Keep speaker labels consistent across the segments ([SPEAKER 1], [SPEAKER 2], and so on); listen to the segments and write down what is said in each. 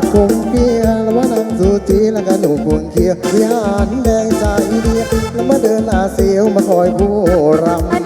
[SPEAKER 1] ดคงเพียแล้
[SPEAKER 2] วมานั่งสูจีแล้วก็หนุ่ม
[SPEAKER 1] พวงเคียววิารแดงใจเดียแล้วมาเดินอาเสี
[SPEAKER 2] ยวมาคอ
[SPEAKER 1] ยผู้
[SPEAKER 2] รำ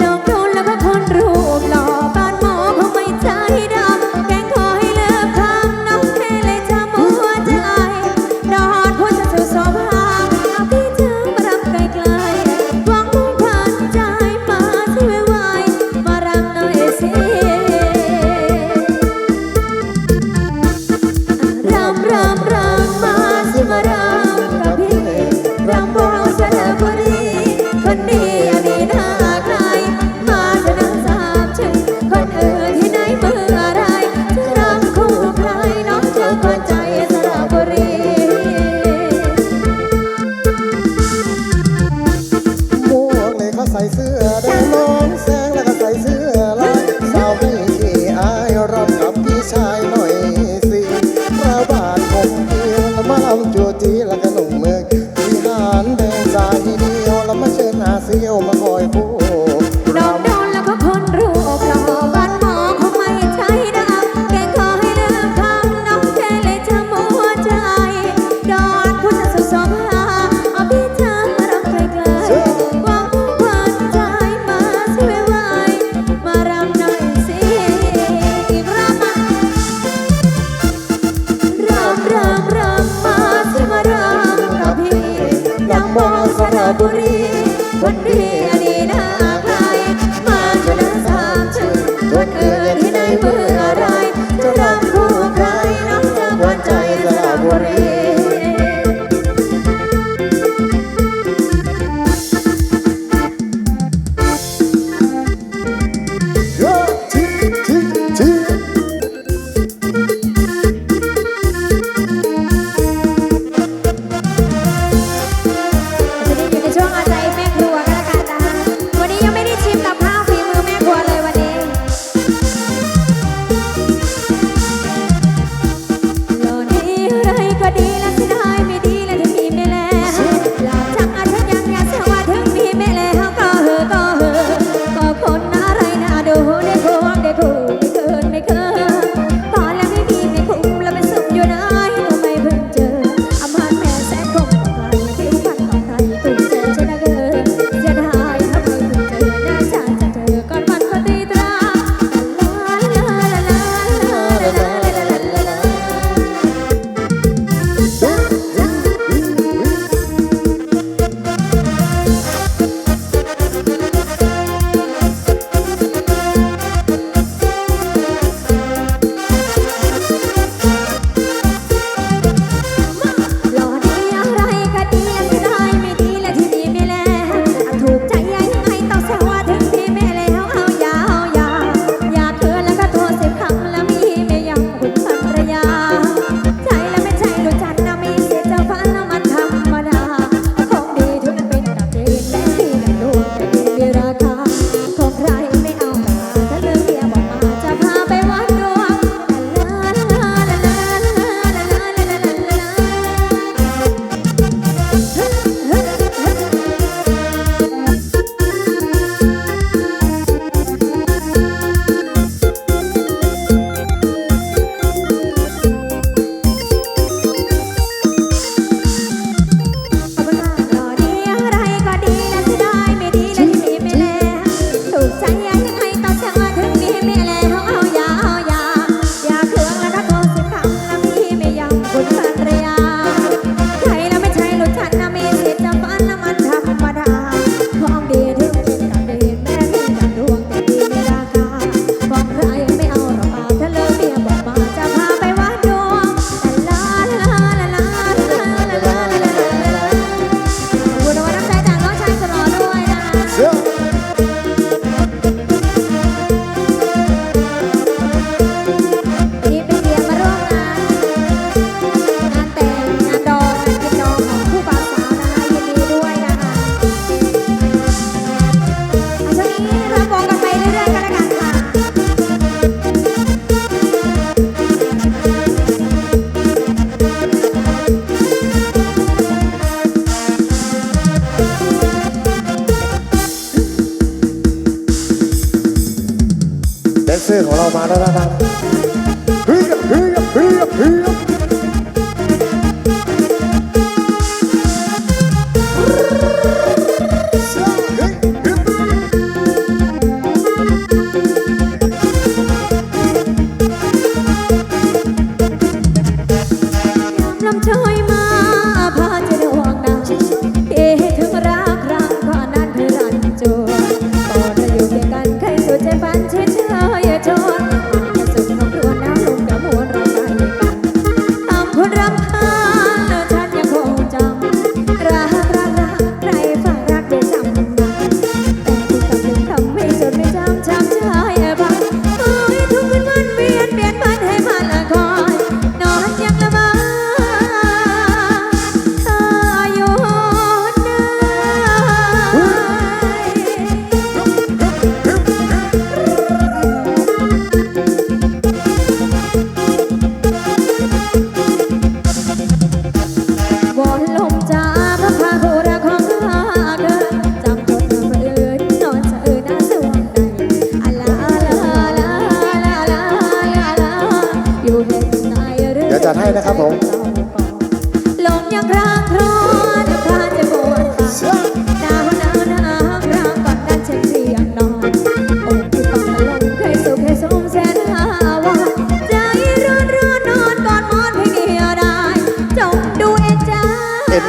[SPEAKER 2] வண்டு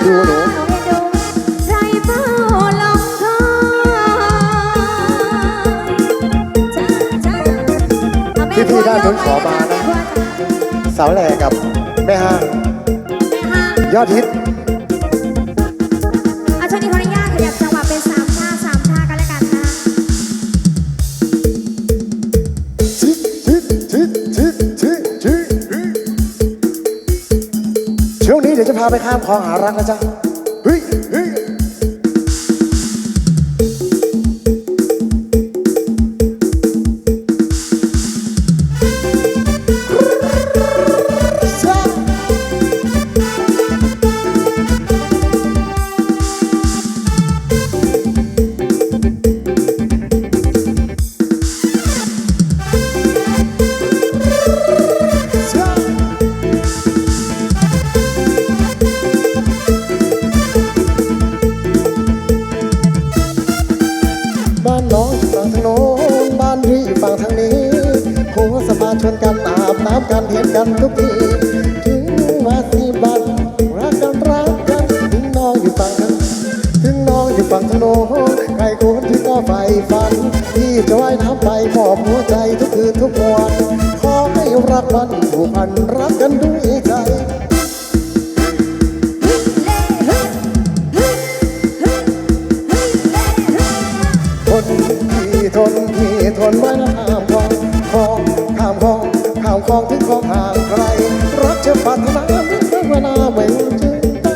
[SPEAKER 2] พี่พี่ได้านนู้นขอมานะสาวแหล่
[SPEAKER 1] กับแม่ห้างยอดฮิต ไปข้ามคลองหารักนะจ๊ะ รักมันผูกพันรักกันด้วยใจคนที่ทนที่ทนไม่ห้ามคองคองห้ามคองห้ามคองถึงคองห่างไกล รักจะปัดน้ำม่ธรรมาเว้นจึงใจ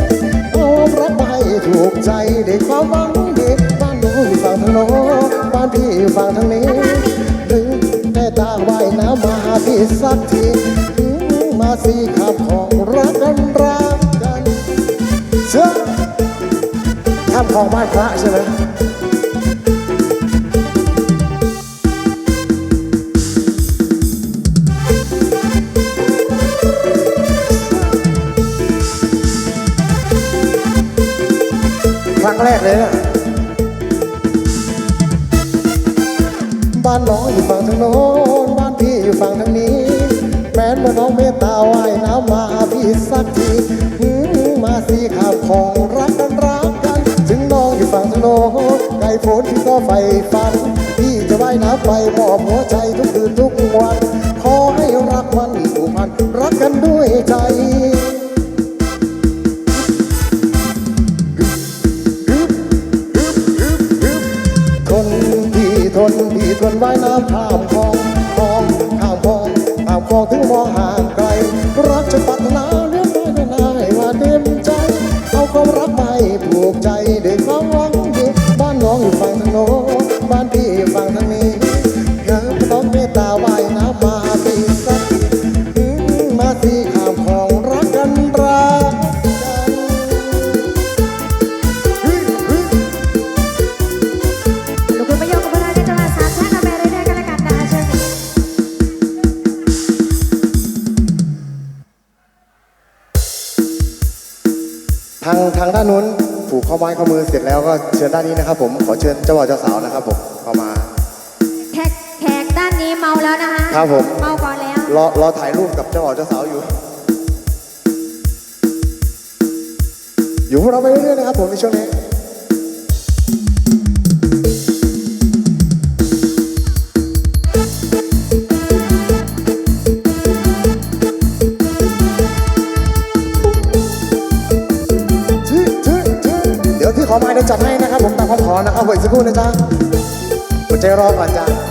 [SPEAKER 1] โอ้รับไปถูกใจเด้ความหวังเด็กบ้านหน่ฝั่งทางโน้นบ้านพี่ฝั่งทางนี้ ตาว่ายนะมาหาพี่สักทีมาสีขับของรักกันรักกันเชื่อข้าของบ้านพระใช่ไหมครั้งแรกเลยนะบ้านน้องอยู่ฝั่งทางโน้น สั่งทางนี้ แม้นว่าน้องเมตตาว่ายน้ำมาพี่สักทีมาสีข่าของรักกันรักกัน ถึงน้องอยู่ฝั่งทะโลไก่ฝนที่ก็ไฟฟัน พี่จะว่ายน้ำไปมอบหัวใจทุกคืนทุกวัน ขอให้รักมันผูกพันรักกันด้วยใจคนที่ทนพี่ทนว่ายน้ำข้ามคอ
[SPEAKER 2] แล้วก็
[SPEAKER 1] เชิญด้านนี้นะครับ ผมขอเชิญเจ้าบ่าวเจ้าสาวนะครับ ผมเข้ามา
[SPEAKER 2] แขกแขกด้านนี้เมาแล้วนะคะ
[SPEAKER 1] ครับผม
[SPEAKER 2] เมาก่อนแล้ว
[SPEAKER 1] รอรอถ่ายรูปกับเจ้าบ่าวเจ้าสาวอยู่ อยู่พวกเราไปเรื่อยๆนะครับ ผมในช่วงนี้ ผมสักครู่นะจ๊ะ
[SPEAKER 2] หัใจรอก่อนจ้ะ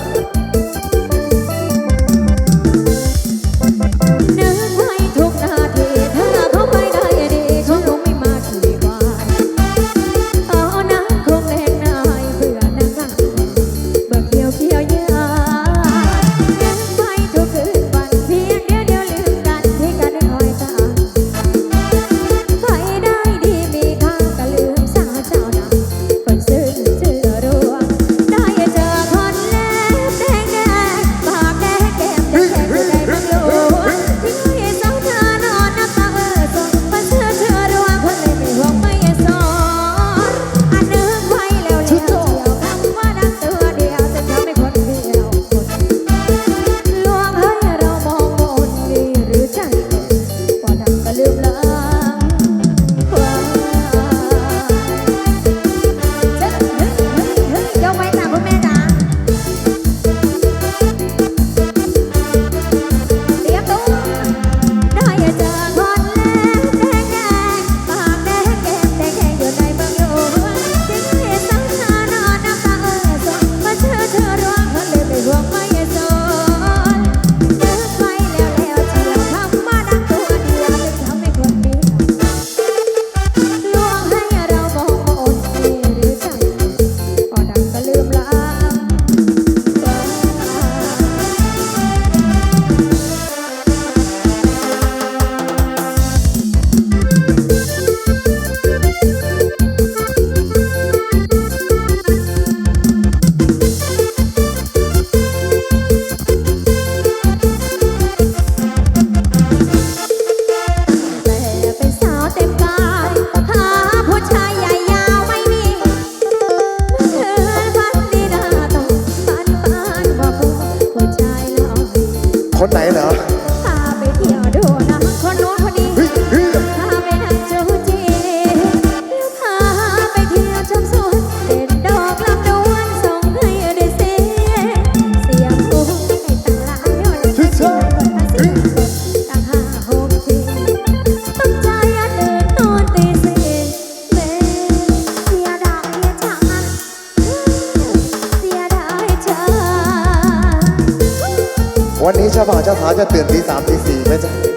[SPEAKER 1] บ่าเจ้าสาจะตื่นตีสามตีสี่ไหมจ๊ะ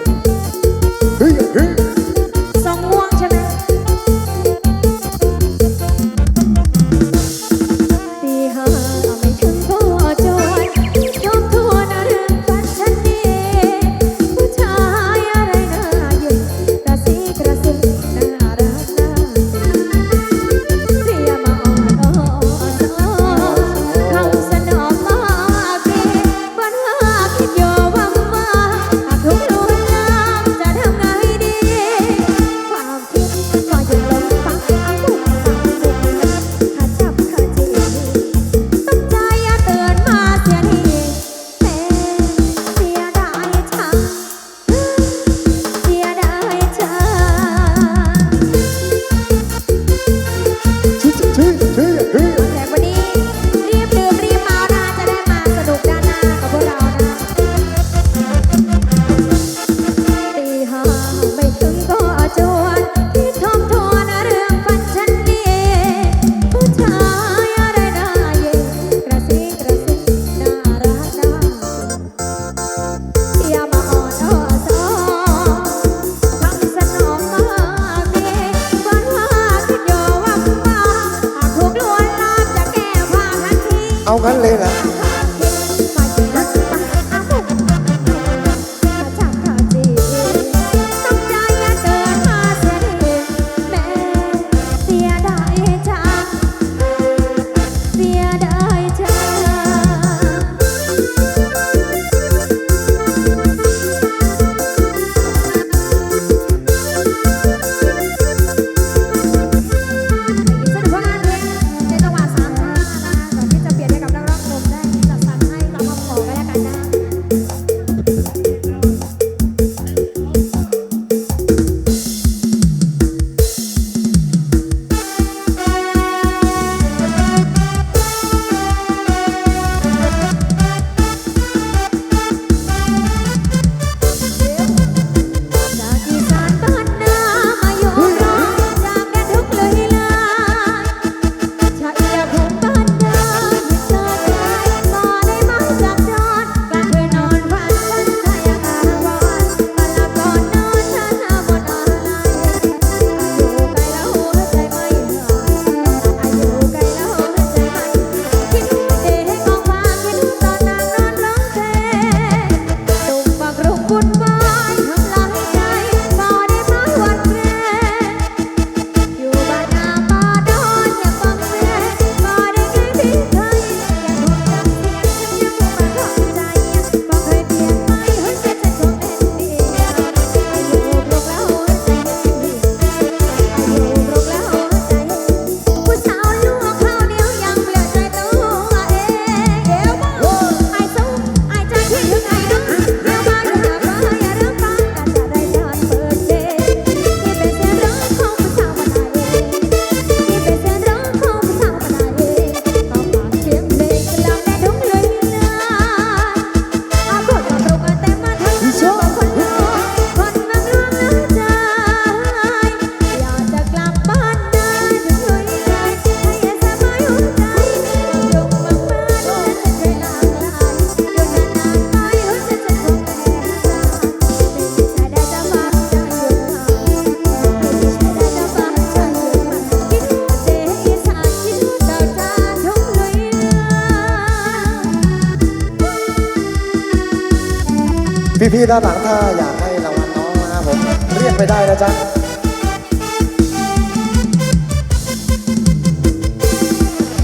[SPEAKER 2] ด้านหลังถ้าอยากให้
[SPEAKER 1] รางวัลน้องนะครับผมเรียกไปได้นะจ๊ะ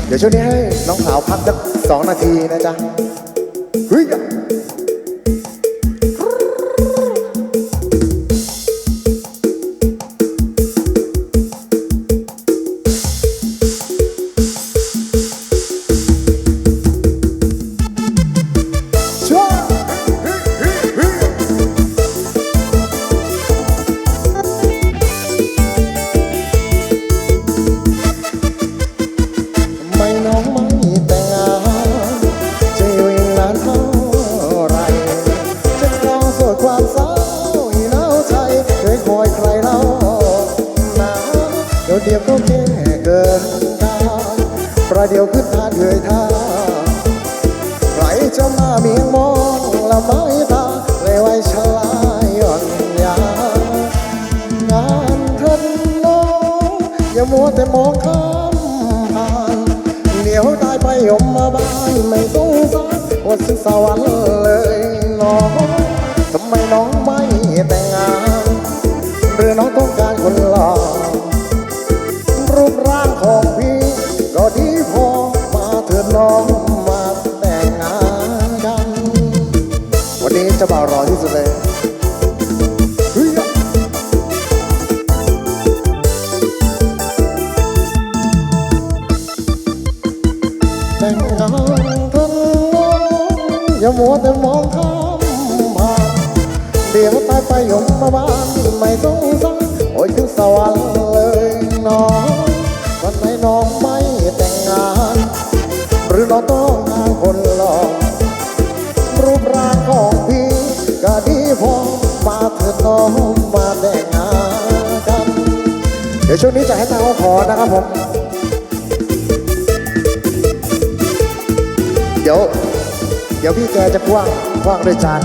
[SPEAKER 1] เดี๋ยวช่วงนี้ให้น้องสาวพักสักสองนาทีนะจ๊ะเฮ้ย ประเดี๋ยวขึ้นทานเอ่ยท่าใครจะมาเมียงมองละไม้ตาเลยไว้ชลายอ่อนยางานเถินน้องอย่ามัวแต่มองข้ามผ่านเดี๋ยวได้ไปยมมาบ้านไม่สงสารว่าสึกสวรรค์เลยน้องทำไมน้องไม่แต่งงาน หรือน้องต้องการคน มัวแต่มองข้ามผ่านเดี๋ยวตายไปยมมาบ้านไม่สงสารโอ้ยถึงสวรรค์เลยน้องวันไหนน้องไม่แต่งงาน หรือน้องต้องกาคนหล่อรูปร่างของพี่ก็ดีพอมาเถิดน้องมาแต่งงานกัน เดี๋ยวช่วงนี้จะให้ทางเขาขอนะครับผม เดี๋ยว ดี๋ยวพี่แกจะคว้างคว้างด้วยจาน